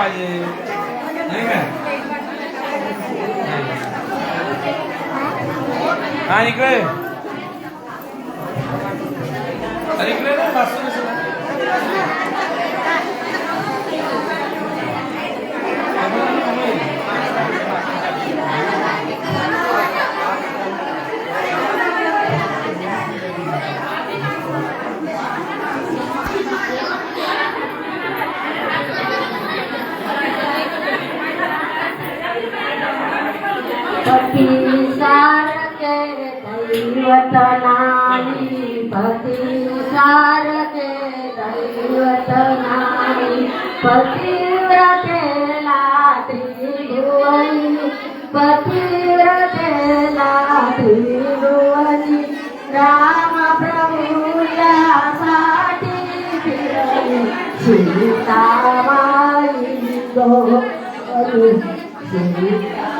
पाहिजे. नाही का? हा इकडे. अरे इकडे ना पतिसार पती दैवत नाही. पतिसार के दैवत नाही. पतिव्रतेला त्रिभुवनी पतिव्रतेला त्रिभुवनी राम प्रभुयासाठी फिरली सीतामाई गो सीता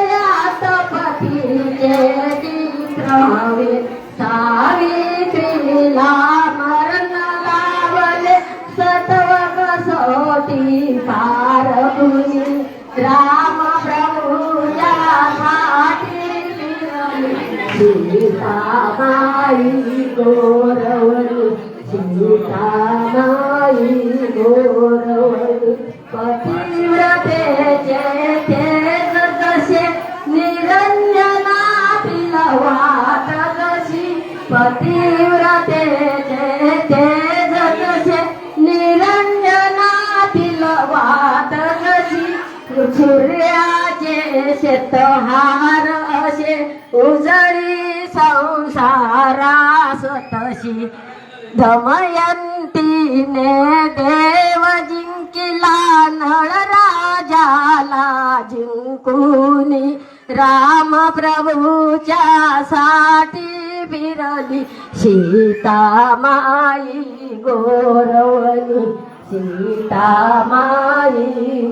కావే సావిత్రి మరణ లావలే సతవక సోటి పారముని రామ ప్రభు సీతామాయి గోరవరు సీతామాయి గోరవరు सूर्याचे शेतहार असे उजळी संसारास तशी दमयंतीने देव जिंकिला नळ राजाला जिंकुनी राम प्रभूच्या साठी फिरली. सीतामाई गोरवली सीतामाई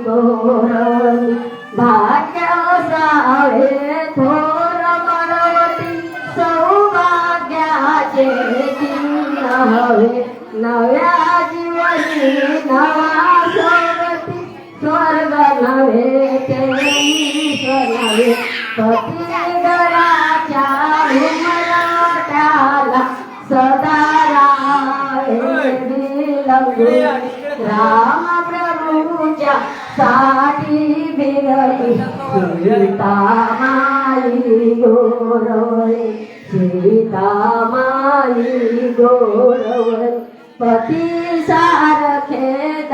गोरवली. भाग्य सावे थोर मनवती सौभाग्याचे चिन्ह हवे. नव्या जीवनी नवा सोबती स्वर्ग नव्हे ते नव्हे पती घराच्या घुमलाटाला सदा राहे बिलगुनी. राम प्रभूच्या साठी बिरली सीतामाई गोरवळे सीतामाई गोरवळे पती सारखे